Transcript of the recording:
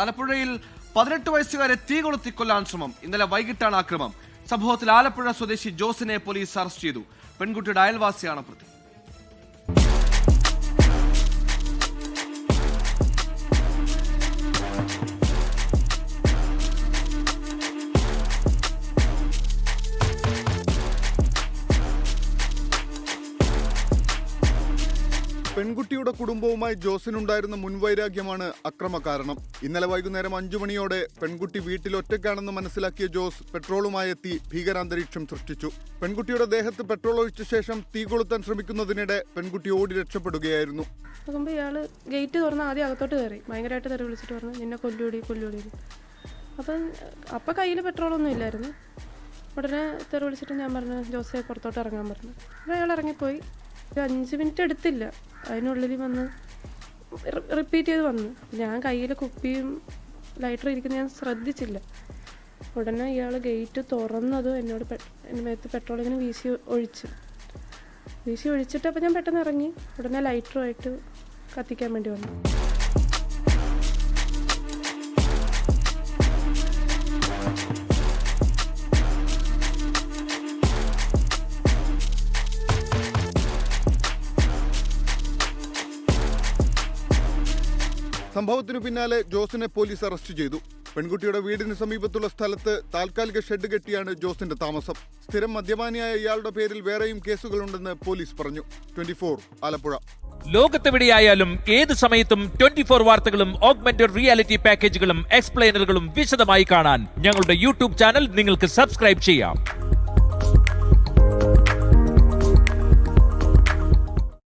ആലപ്പുഴയിൽ പതിനെട്ട് വയസ്സുകാരെ തീ കൊളുത്തി കൊല്ലാൻ ശ്രമം. ഇന്നലെ വൈകിട്ടാണ് ആക്രമം. സംഭവത്തിൽ ആലപ്പുഴ സ്വദേശി ജോസിനെ പോലീസ് അറസ്റ്റ് ചെയ്തു. പെൺകുട്ടിയുടെ അയൽവാസിയാണ് പ്രതി പെൺകുട്ടിയുടെ കുടുംബവുമായി ജോസിനുണ്ടായിരുന്ന മുൻവൈരാഗ്യമാണ് അക്രമകാരണം ഇന്നലെ വൈകുന്നേരം അഞ്ചു മണിയോടെ പെൺകുട്ടി വീട്ടിൽ ഒറ്റയ്ക്കാണെന്ന് മനസ്സിലാക്കിയ ജോസ് പെട്രോളുമായി എത്തി ഭീകരാന്തരീക്ഷം സൃഷ്ടിച്ചു. പെൺകുട്ടിയുടെ ദേഹത്ത് പെട്രോൾ ഒഴിച്ച ശേഷം തീ കൊളുത്താൻ ശ്രമിക്കുന്നതിനിടെ പെൺകുട്ടി ഓടി രക്ഷപ്പെടുകയായിരുന്നു. ഇയാൾ ഗേറ്റ് തുറന്ന് ആദ്യം അകത്തോട്ട് കയറി. ഭയങ്കരമായിട്ട് തെറി വിളിച്ചിട്ട് പറഞ്ഞു നിന്നെ കൊല്ലൂടി കൊല്ലൂടി. അപ്പം അപ്പം കയ്യിൽ പെട്രോളൊന്നും ഇല്ലായിരുന്നു. ഉടനെ തെറി വിളിച്ചിട്ട് ഞാൻ പറഞ്ഞു ജോസെ പുറത്തോട്ട് ഇറങ്ങാൻ പറഞ്ഞു. അയാൾ ഇറങ്ങിപ്പോയി. ഒരു അഞ്ച് മിനിറ്റ് എടുത്തില്ല. അതിനുള്ളിൽ വന്ന് റിപ്പീറ്റ് ചെയ്ത് വന്നു. ഞാൻ കയ്യിൽ കുപ്പിയും ലൈറ്റർ ഇരിക്കുന്ന ഞാൻ ശ്രദ്ധിച്ചില്ല. ഉടനെ ഇയാൾ ഗേറ്റ് തുറന്നത് എന്നോട് എന്റെ മേത്ത് പെട്രോൾ ഇങ്ങനെ വീശി ഒഴിച്ചു. വീശി ഒഴിച്ചിട്ട് അപ്പോൾ ഞാൻ പെട്ടെന്ന് ഇറങ്ങി. ഉടനെ ലൈറ്ററുമായിട്ട് കത്തിക്കാൻ വേണ്ടി വന്നു. സംഭവത്തിനു പിന്നാലെ ജോസിനെ പോലീസ് അറസ്റ്റ് ചെയ്തു. പെൺകുട്ടിയുടെ വീടിന് സമീപത്തുള്ള സ്ഥലത്ത് താൽക്കാലിക ഷെഡ് കെട്ടിയാണ് ജോസിന്റെ താമസം. സ്ഥിരം മദ്യപാനിയായ ഇയാളുടെ പേരിൽ വേറെയും കേസുകളുണ്ടെന്ന് പോലീസ് പറഞ്ഞു. ട്വന്റി ആലപ്പുഴ. ലോകത്തെവിടെയായാലും ഏത് സമയത്തും ട്വന്റി ഫോർ വാർത്തകളും ഓഗ്മെന്റഡ് റിയാലിറ്റി പാക്കേജുകളും എക്സ്പ്ലെയിനറുകളും വിശദമായി കാണാൻ ഞങ്ങളുടെ യൂട്യൂബ് ചാനൽ നിങ്ങൾക്ക് സബ്സ്ക്രൈബ് ചെയ്യാം.